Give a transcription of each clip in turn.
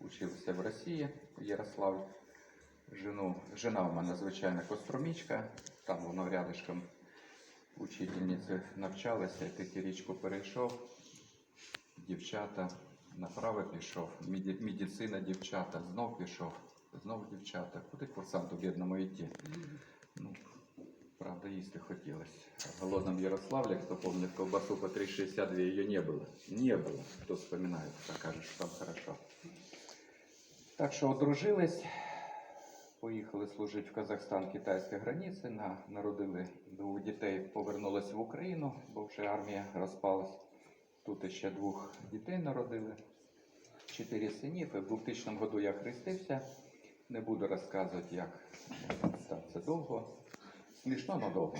учився в Росії, Ярослав. Жену, жена у мене, звичайно, костромічка, там воно рядышком учительниці навчалася, і тільки річку перейшов, дівчата, направо пішов, меді- медицина дівчата, знов пішов, знов дівчата. Куди курсанту бідному йти? Ну, правда, їсти хотілося. В голодном Ярославле, кто помнит колбасу по 3,62, ее не было. Не было. Кто вспоминает, покажет, что там хорошо. Так що одружились, поїхали служити в Казахстан китайської границі, на, народили двох дітей, повернулися в Україну, бо вже армія розпалась. Тут ще двох дітей народили, чотири синів. І в 2000 году я хрестився. Не буду розказувати, як так, це довго. Смішно, але довго.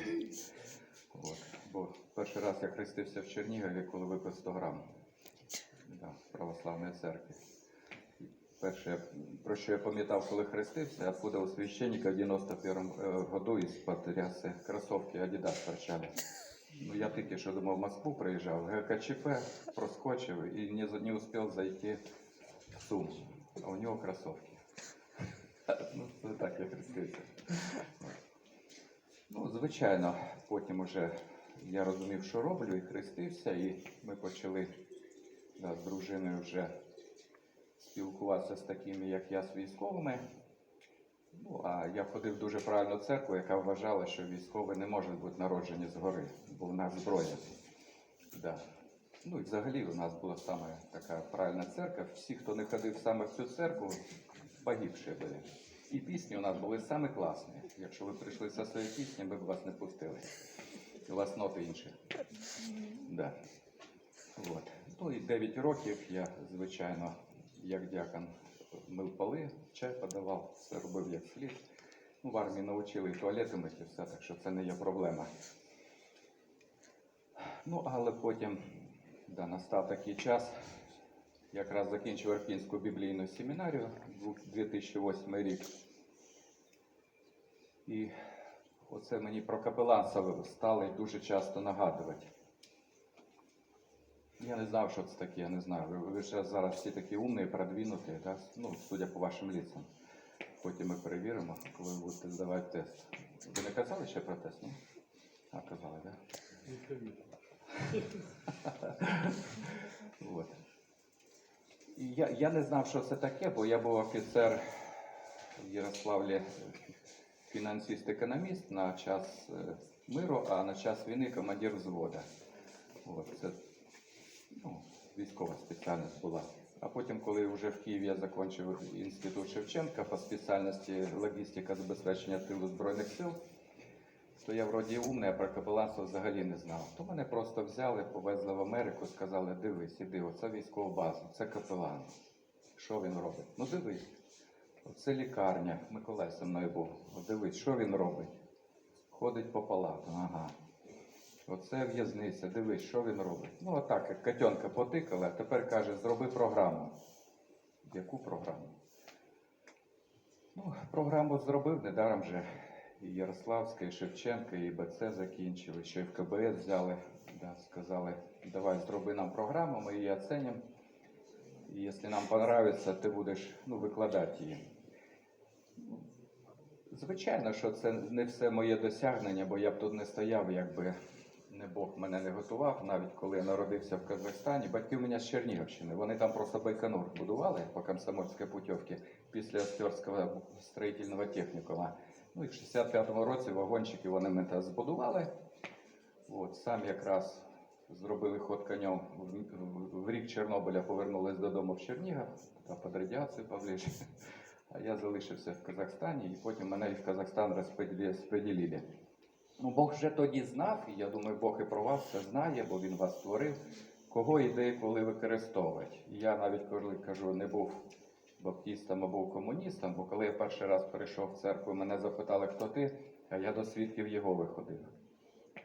От. Бо перший раз я хрестився в Чернігові, коли випив 100 грам да, православної церкви. Перше, про що я пам'ятав, коли хрестився, откуда у священника в 91 году із-под кросовки Adidas торчали. Ну, я тільки що думав, в Москву приїжджав, ГКЧП проскочив і не, не успів зайти в Сум, а у нього кросовки. Ну, так я хрестився. Ну, звичайно, потім уже я розумів, що роблю, і хрестився, і ми почали да, з дружиною вже спілкуватися з такими, як я, з військовими. Ну, а я ходив в дуже правильну церкву, яка вважала, що військові не можуть бути народжені згори, бо в нас зброя. Да. Ну і взагалі у нас була саме така правильна церква. Всі, хто не ходив саме в цю церкву, погибші були. І пісні у нас були саме класні. Якщо ви прийшли зі своєю піснею, ми б вас не пустили. У вас ноти інші. Да. От. Ну і 9 років я, звичайно, як дякон мив поли, чай подавав, все робив як слід. Ну, в армії навчили і туалети мити, все, так що це не є проблема. Ну, але потім да, настав такий час. Якраз закінчив Арпінську біблійну семінарію 2008 рік. І оце мені про капеланство стали дуже часто нагадувати. Я не знав, що це таке, я не знаю. Ви, ви ще зараз всі такі умні, продвинуті, да? ну, судя по вашим лицям. Потім ми перевіримо, коли ви будете здавати тест. Ви не казали ще про тест, ні? А, казали, так? Да? Я, я не знав, що це таке, бо я був офіцер в Ярославлі, фінансист-економіст на час е, миру, а на час війни командир взвода. От, це ну, військова спеціальність була. А потім, коли вже в Києві я закінчив інститут Шевченка по спеціальності логістика забезпечення тилу Збройних сил, то я вроді умний, а про капеланство взагалі не знав. То мене просто взяли, повезли в Америку, сказали, дивись, іди, оце військова база, це капелан. Що він робить? Ну дивись, оце лікарня, Миколай зі мною був. Дивись, що він робить? Ходить по палатам, ага. Оце в'язниця, дивись, що він робить. Ну, отак, як котенка потикала, а тепер каже, зроби програму. Яку програму? Ну, програму зробив, недаром же і Ярославська, і Шевченка, і БЦ закінчили, ще й в КБС взяли, да, сказали, давай зроби нам програму, ми її оцінимо. І якщо нам понравиться, ти будеш ну, викладати її. Ну, Звичайно, що це не все моє досягнення, бо я б тут не стояв, якби не Бог мене не готував, навіть коли я народився в Казахстані. Батьки у мене з Чернігівщини. Вони там просто Байконур будували по комсомольській путівці після Остерського строїтельного технікума. Ну і в 65-му році вагончики вони мене збудували. От, сам якраз зробили ход конем в, рік Чорнобиля, повернулись додому в Чернігів, та під радіацію поближче. А я залишився в Казахстані, і потім мене і в Казахстан розподіли- розподілили. Ну, Бог вже тоді знав, і я думаю, Бог і про вас це знає, бо Він вас створив, кого і коли використовувати. Я навіть коли кажу, не був баптистом, а був комуністом, бо коли я перший раз прийшов в церкву, мене запитали, хто ти, а я до свідків Єгови ходив.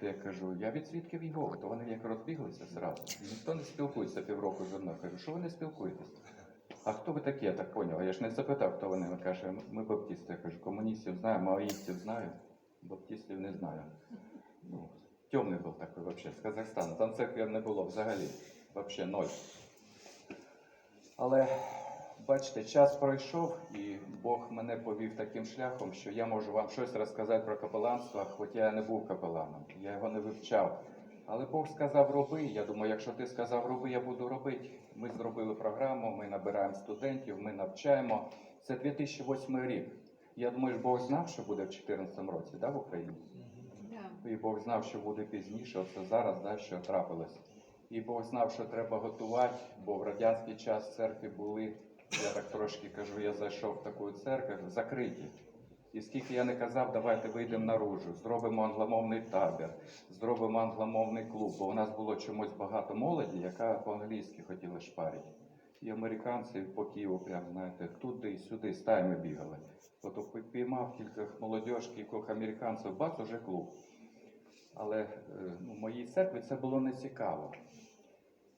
То я кажу, я від свідків Єгови, то вони як розбіглися зразу. І ніхто не спілкується півроку зі мною. Кажу, що ви не спілкуєтесь? А хто ви такі? Я так поняв. Я ж не запитав, хто вони. Він каже, ми баптисти. Я кажу, комуністів знаю, маоїстів знаю, баптистів не знаю. Ну, темний був такий вообще, з Казахстану. Там церкви не було взагалі. Вообще ноль. Але бачите, час пройшов, і Бог мене повів таким шляхом, що я можу вам щось розказати про капеланство, хоча я не був капеланом, я його не вивчав. Але Бог сказав роби. Я думаю, якщо ти сказав роби, я буду робити. Ми зробили програму, ми набираємо студентів, ми навчаємо. Це 2008 рік. Я думаю, Бог знав, що буде в 2014 році, да, в Україні? Да. І Бог знав, що буде пізніше, оце зараз, да, що трапилось. І Бог знав, що треба готувати, бо в радянський час церкви були, я так трошки кажу, я зайшов в таку церкву, закриті. І скільки я не казав, давайте вийдемо наружу, зробимо англомовний табір, зробимо англомовний клуб, бо у нас було чомусь багато молоді, яка по-англійськи хотіла шпарити. І американці по Києву, прям, знаєте, туди сюди стаями бігали. От піймав кількох молодіж, кількох американців, бац, уже клуб. Але е, ну, моїй церкві це було не цікаво.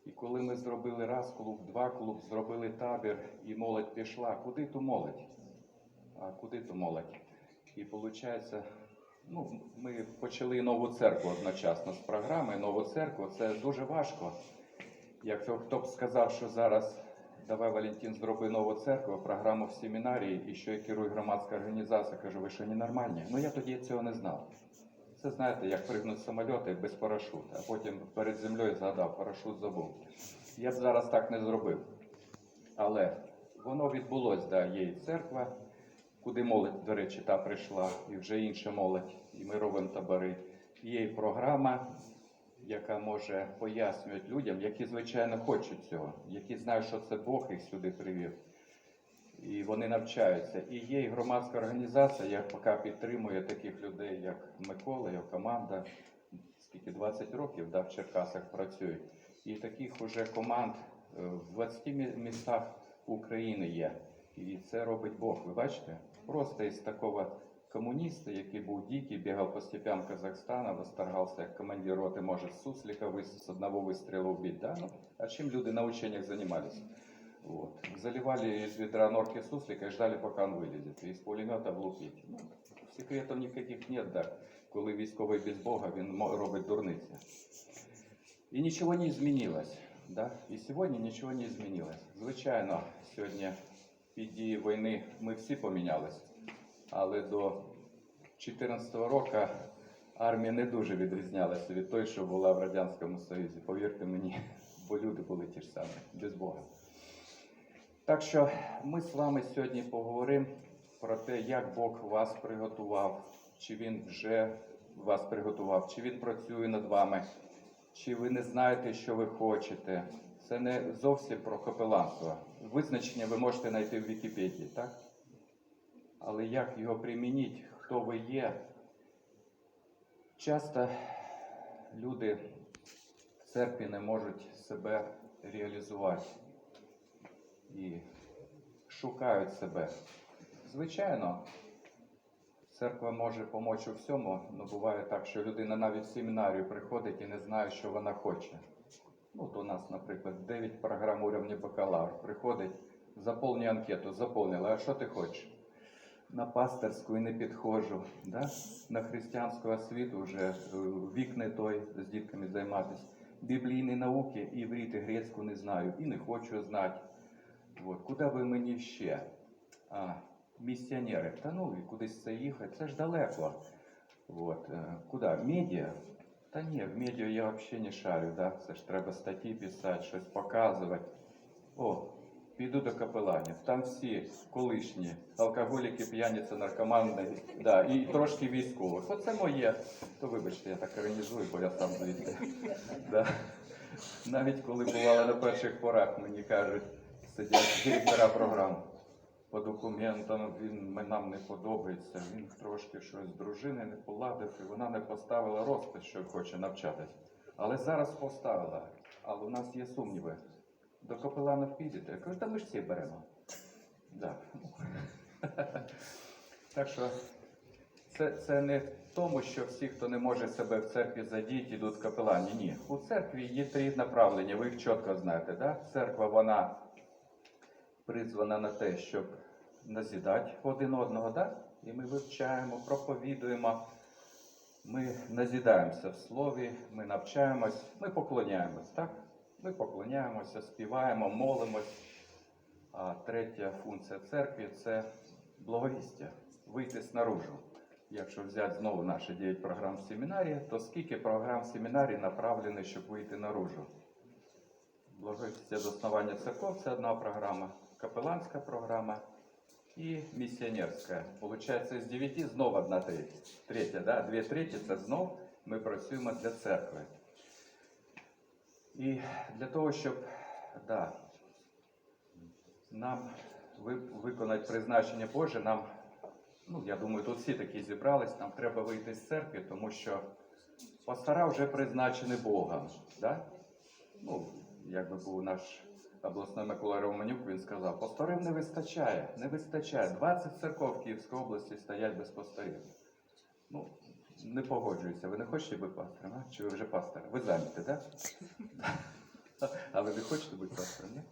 І коли ми зробили раз клуб, два клуб, зробили табір, і молодь пішла, куди ту молодь? А куди ту молодь? І виходить, ну, ми почали нову церкву одночасно з програми. Нову церкву це дуже важко. Якщо хто б сказав, що зараз давай Валентин зроби нову церкву, програму в семінарії і що я керую громадська організація, кажу, ви що ненормальні? Ну я тоді цього не знав. Це знаєте, як пригнуть самоліти без парашута, а потім перед землею згадав, парашут забув. Я б зараз так не зробив. Але воно відбулось, да, є і церква, куди молодь, до речі, та прийшла, і вже інша молодь, і ми робимо табори. Є і програма, яка може пояснювати людям, які, звичайно, хочуть цього, які знають, що це Бог їх сюди привів. І вони навчаються. І є і громадська організація, яка підтримує таких людей, як Микола, його команда, скільки 20 років да, в Черкасах працюють. І таких уже команд е, в 20 містах України є. І це робить Бог. Ви бачите? Просто із такого комуніста, який був дикий, бігав по степям Казахстана, восторгався, як командир роти може вис- з одного вистрілу вбити. Да? Ну, а чим люди на учениях займалися? Вот. Заливали из ведра норки суслика и ждали, пока он вылезет. И из пулемета влупить. Ну, секретів ніяких нет, да. коли військовий без Бога, він робить дурниці. І нічого не змінилось. Да? І сьогодні нічого не змінилось. Звичайно, сьогодні під дії війни ми всі помінялись, але до 2014 року армія не дуже відрізнялася від той, що була в Радянському Союзі. Повірте мені, бо люди були ті ж самі, без Бога. Так що ми з вами сьогодні поговоримо про те, як Бог вас приготував, чи Він вже вас приготував, чи Він працює над вами, чи ви не знаєте, що ви хочете. Це не зовсім про капеланство. Визначення ви можете знайти в Вікіпедії, так? Але як його примініть, хто ви є? Часто люди в церкві не можуть себе реалізувати і шукають себе. Звичайно, церква може допомогти у всьому, але буває так, що людина навіть в семінарію приходить і не знає, що вона хоче. От у нас, наприклад, 9 програм уровня бакалавр. Приходить, заповнюй анкету, заповнила, а що ти хочеш? На пасторську і не підходжу, да? на християнську освіту вже е, вік не той з дітками займатися. Біблійні науки, іврит і грецьку не знаю і не хочу знати. От, куди ви мені ще? А, місіонери. Та ну і кудись це їхати, це ж далеко. От, е, куди? Медіа? Та ні, в медіа я взагалі не шарю, да? це ж треба статті писати, щось показувати. О, піду до капеланів. Там всі колишні алкоголіки, п'яниці, наркомани, да, і трошки військових. Оце моє. То вибачте, я так організую, бо я сам звідти. Да. Навіть коли бувало на перших порах, мені кажуть, сидять директора програм. По документам він нам не подобається. Він трошки щось з дружини не поладив, і вона не поставила розпис, що хоче навчатись. Але зараз поставила. Але у нас є сумніви. До капеланів підете. Я кажу, та ми ж всі беремо. Да. Так що це, це не в тому, що всі, хто не може себе в церкві задіти, йдуть в капелані. Ні. У церкві є три направлення, ви їх чітко знаєте. Да? Церква, вона призвана на те, щоб назідати один одного, да? і ми вивчаємо, проповідуємо, ми назідаємося в слові, ми навчаємось, ми поклоняємось, так? Ми поклоняємося, співаємо, молимось. А третя функція церкви це благовістя, вийти снаружи. Якщо взяти знову наші 9 програм семінарії, то скільки програм семінарії направлені, щоб вийти наружу? Благовістя до основання церков це одна програма, капеланська програма і місіонерська. Получається, з 9 знову одна третя. Третя, да? Дві треті це знов ми працюємо для церкви. І для того, щоб да, нам виконати призначення Боже, нам, ну я думаю, тут всі такі зібрались, нам треба вийти з церкви, тому що пастора вже призначені Богом. Да? Ну, якби був наш обласний Микола Романюк, він сказав, пасторів не вистачає, не вистачає. 20 церков в Київській області стоять без пасторів. Ну, не погоджуюся. Ви не хочете бути пастором, а? Чи ви вже пастор? Ви зайняті, так? Да? А ви не хочете бути пастором, ні?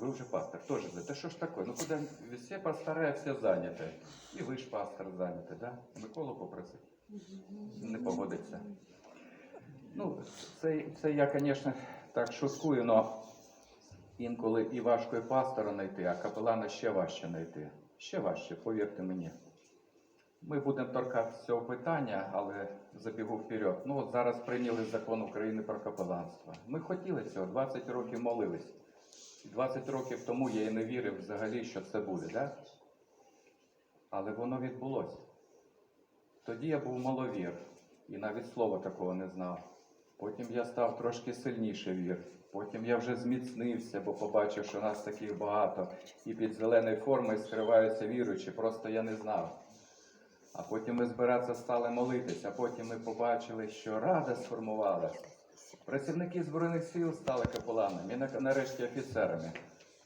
Вы уже пастор, тоже. Да что ж такое? Ну куда все пастора, все заняты. І ви ж пастор зайняті, да? Миколу попросив. Не погодиться. Ну, це, це я, звісно, так шуткую, але інколи і важко і пастора знайти, а капелана ще важче знайти. Ще важче, повірте мені. Ми будемо торкатися цього питання, але забігу вперед. Ну от зараз прийняли закон України про капеланство. Ми хотіли цього, 20 років молились. 20 років тому я і не вірив взагалі, що це буде, да? але воно відбулося. Тоді я був маловір і навіть слова такого не знав. Потім я став трошки сильніше вір. Потім я вже зміцнився, бо побачив, що нас таких багато. І під зеленою формою скриваються віруючі, просто я не знав. А потім ми збиратися стали молитися, а потім ми побачили, що рада сформувалася. Працівники Збройних сил стали капеланами, і нарешті офіцерами.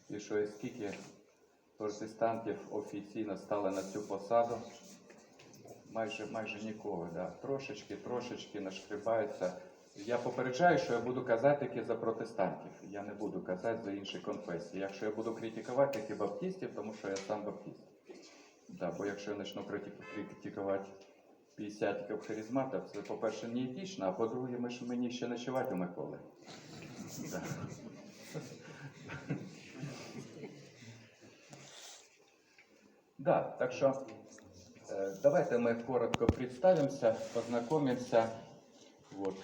І що і скільки протестантів офіційно стали на цю посаду? Майже, майже нікого, да. трошечки, трошечки нашкрібаються. Я попереджаю, що я буду казати тільки за протестантів. Я не буду казати за інші конфесії. Якщо я буду критикувати тільки баптистів, тому що я сам баптист. Да, бо якщо я почну критикувати 50 харизматів, це, по-перше, не етично, а по-друге, ми ж мені ще ночувати Миколи. Да. Да, так що э, давайте мы коротко представимся, познакомимся. Вот,